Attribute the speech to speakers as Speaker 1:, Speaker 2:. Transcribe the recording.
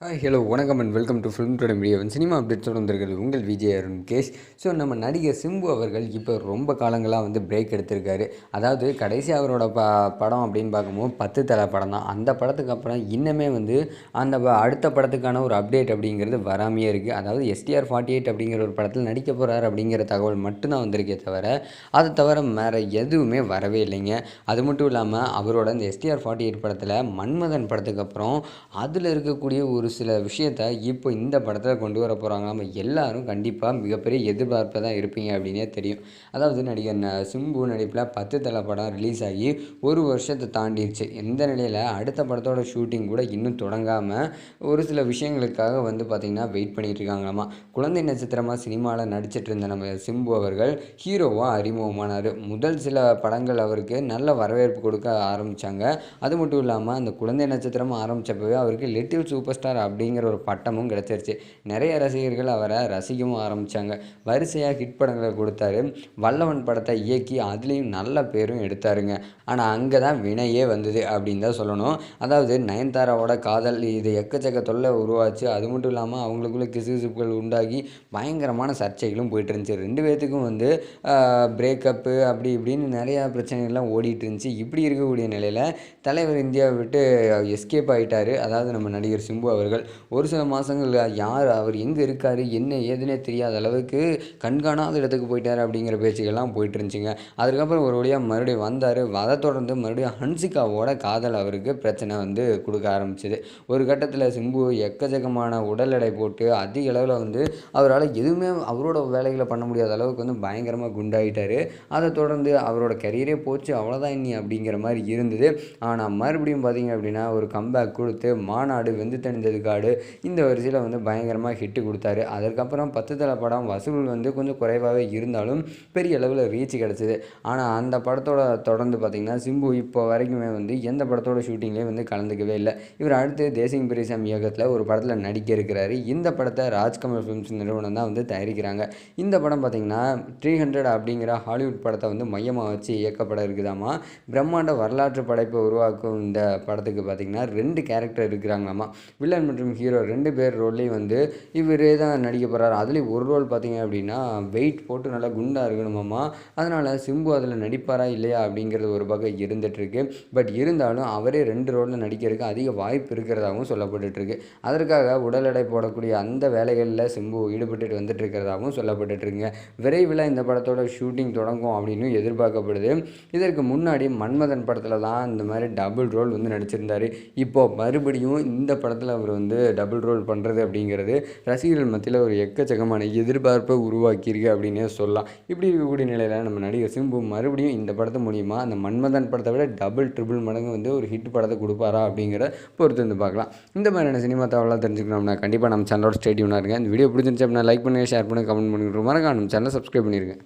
Speaker 1: Hi hello வணக்கம் and welcome to film today media cinema அப்டேட்ஸோடு வந்திருக்கிறது உங்கள் விஜய் அருண் கேஷ். ஸோ நம்ம நடிகர் சிம்பு அவர்கள் இப்போ ரொம்ப காலங்களாக வந்து பிரேக் எடுத்திருக்காரு. அதாவது கடைசி அவரோட ப படம் அப்படின்னு பார்க்கும்போது பத்து தலை படம் தான். அந்த படத்துக்கு அப்புறம் இன்னமே வந்து அந்த ப- அடுத்த படத்துக்கான ஒரு அப்டேட் அப்படிங்கிறது வராமையே இருக்குது அதாவது எஸ்டிஆர் ஃபார்ட்டி எயிட் அப்படிங்கிற ஒரு படத்தில் நடிக்க போகிறார் அப்படிங்கிற தகவல் மட்டும்தான் வந்திருக்கே தவிர அதை தவிர வேறு எதுவுமே வரவே இல்லைங்க. அது மட்டும் இல்லாமல் அவரோட அந்த எஸ்டிஆர் ஃபார்ட்டி எயிட் படத்தில் மன்மதன் படத்துக்கு அப்புறம் அதில் இருக்கக்கூடிய ஒரு சில விஷயத்த இப்போ இந்த படத்தில் கொண்டு வர போகிறாங்க நம்ம எல்லோரும் கண்டிப்பாக மிகப்பெரிய எதிர்பார்ப்பை தான் இருப்பீங்க அப்படின்னே தெரியும். அதாவது நடிகர் ந- சிம்பு நடிப்பில் பத்து தலை படம் ரிலீஸ் ஆகி ஒரு வருஷத்தை தாண்டிடுச்சு இந்த நிலையில் அடுத்த படத்தோட ஷூட்டிங் கூட இன்னும் தொடங்காமல் ஒரு சில விஷயங்களுக்காக வந்து பார்த்திங்கன்னா வெயிட் பண்ணிகிட்டு இருக்காங்களாமா. குழந்தை நட்சத்திரமாக சினிமாவில் நடிச்சிட்டு இருந்த நம்ம சிம்பு அவர்கள் ஹீரோவாக அறிமுகமானார். முதல் சில படங்கள் அவருக்கு நல்ல வரவேற்பு கொடுக்க ஆரம்பித்தாங்க அது மட்டும் இல்லாமல் அந்த குழந்தை நட்சத்திரம் ஆரம்பித்தப்பவே அவருக்கு லிட்டில் சூப்பர் ஸ்டார் அப்படிங்கிற ஒரு பட்டமும் கிடச்சிருச்சு. நிறைய ரசிகர்கள் அவரை ரசிக்கவும் ஆரம்பித்தாங்க வரிசையாக ஹிட் படங்களை கொடுத்தாரு. வல்லவன் படத்தை இயக்கி அதுலேயும் நல்ல பேரும் எடுத்தாருங்க. ஆனால் அங்கே தான் வினையே வந்தது அப்படின்னு தான் சொல்லணும். அதாவது நயன்தாராவோட காதல் இது எக்கச்சக்க தொல்லை உருவாச்சு. அது மட்டும் இல்லாமல் அவங்களுக்குள்ள கிசுகிசுப்புகள் உண்டாகி பயங்கரமான சர்ச்சைகளும் போயிட்டு இருந்துச்சு ரெண்டு பேர்த்துக்கும் வந்து பிரேக்கப்பு அப்படி இப்படின்னு நிறையா பிரச்சனைகள்லாம் ஓடிட்டு இருந்துச்சு இப்படி இருக்கக்கூடிய நிலையில் தலைவர் இந்தியாவை விட்டு எஸ்கேப் ஆகிட்டார் அதாவது நம்ம நடிகர் சிம்பு அவர் அவர்கள் ஒரு சில மாதங்களில் யார் அவர் எங்கே இருக்கார் என்ன ஏதுனே தெரியாத அளவுக்கு கண்காணாத இடத்துக்கு போயிட்டார் அப்படிங்கிற பேச்சுக்கெல்லாம் போயிட்டு இருந்துச்சுங்க அதுக்கப்புறம் ஒரு வழியாக மறுபடியும் வந்தார். அதை தொடர்ந்து மறுபடியும் ஹன்சிகாவோட காதல் அவருக்கு பிரச்சனை வந்து கொடுக்க ஆரம்பிச்சது. ஒரு கட்டத்தில் சிம்பு எக்கச்சக்கமான உடல் எடை போட்டு அதிக அளவில் வந்து அவரால் எதுவுமே அவரோட வேலைகளை பண்ண முடியாத அளவுக்கு வந்து பயங்கரமாக குண்டாயிட்டார். அதை தொடர்ந்து அவரோட கரியரே போச்சு அவ்வளோதான் இனி அப்படிங்கிற மாதிரி இருந்தது. ஆனால் மறுபடியும் பார்த்தீங்க அப்படின்னா ஒரு கம்பேக் கொடுத்து மாநாடு வெந்து தணிந்தது காடு. இந்த வரிசையில் வந்து பயங்கரமாக ஹிட்டு கொடுத்தாரு. அதற்கப்புறம் பத்து தலை படம் வசூல் வந்து கொஞ்சம் குறைவாகவே இருந்தாலும் பெரிய அளவில் ரீச் கிடச்சிது. ஆனால் அந்த படத்தோட தொடர்ந்து பார்த்திங்கன்னா சிம்பு இப்போ வரைக்குமே வந்து எந்த படத்தோட ஷூட்டிங்லேயும் வந்து கலந்துக்கவே இல்லை. இவர் அடுத்து தேசிங் பிரிசாம் இயக்கத்தில் ஒரு படத்தில் நடிக்க இருக்கிறாரு. இந்த படத்தை ராஜ்கமல் ஃபிலிம்ஸ் நிறுவனம் தான் வந்து தயாரிக்கிறாங்க. இந்த படம் பார்த்திங்கன்னா த்ரீ ஹண்ட்ரட் அப்படிங்கிற ஹாலிவுட் படத்தை வந்து மையமாக வச்சு இயக்கப்பட இருக்குதாமா? பிரம்மாண்ட வரலாற்று படைப்பை உருவாக்கும் இந்த படத்துக்கு பார்த்திங்கன்னா ரெண்டு கேரக்டர் இருக்கிறாங்களாமா? வில்லன் மற்றும் ஹீரோ ரெண்டு பேர் ரோல்லையும் வந்து இவரே தான் நடிக்க போகிறார் அதுலேயும் ஒரு ரோல் பார்த்தீங்க அப்படின்னா வெயிட் போட்டு நல்லா குண்டாக இருக்கணுமாம்மா அதனால் சிம்பு அதில் நடிப்பாரா இல்லையா அப்படிங்கிறது ஒரு பக்கம் இருந்துகிட்ருக்கு பட் இருந்தாலும் அவரே ரெண்டு ரோலில் நடிக்கிறதுக்கு அதிக வாய்ப்பு இருக்கிறதாகவும் சொல்லப்பட்டுருக்கு அதற்காக உடல் எடை போடக்கூடிய அந்த வேலைகளில் சிம்பு ஈடுபட்டு வந்துட்டு இருக்கிறதாகவும் சொல்லப்பட்டுட்ருக்குங்க விரைவில் இந்த படத்தோட ஷூட்டிங் தொடங்கும் அப்படின்னு எதிர்பார்க்கப்படுது. இதற்கு முன்னாடி மன்மதன் படத்தில் தான் இந்த மாதிரி டபுள் ரோல் வந்து நடிச்சிருந்தார். இப்போது மறுபடியும் இந்த படத்தில் அவர் வந்து டபுள் ரோல் பண்ணுறது அப்படிங்கிறது ரசிகர்கள் மத்தியில் ஒரு எக்கச்சக்கமான எதிர்பார்ப்பை உருவாக்கியிருக்கு அப்படின்னே சொல்லலாம். இப்படி இருக்கக்கூடிய நிலையில் நம்ம நடிகர் சிம்பு மறுபடியும் இந்த படத்து மூலிமா அந்த மன்மதன் படத்தை விட டபுள் ட்ரிபிள் மடங்கு வந்து ஒரு ஹிட் படத்தை கொடுப்பாரா அப்படிங்கிறத பொறுத்து வந்து பார்க்கலாம். இந்த மாதிரியான சினிமா தகவலாக தெரிஞ்சுக்கணும்னா கண்டிப்பாக நம்ம சேனலோட ஸ்டேடியூனாக இருங்க. இந்த வீடியோ பிடிச்சிருந்துச்சு அப்படின்னா லைக் பண்ணுங்கள் ஷேர் பண்ணுங்கள் கமெண்ட் பண்ணுங்க. மறக்காம நம்ம சேனலை சப்ஸ்கிரைப் பண்ணிருங்க.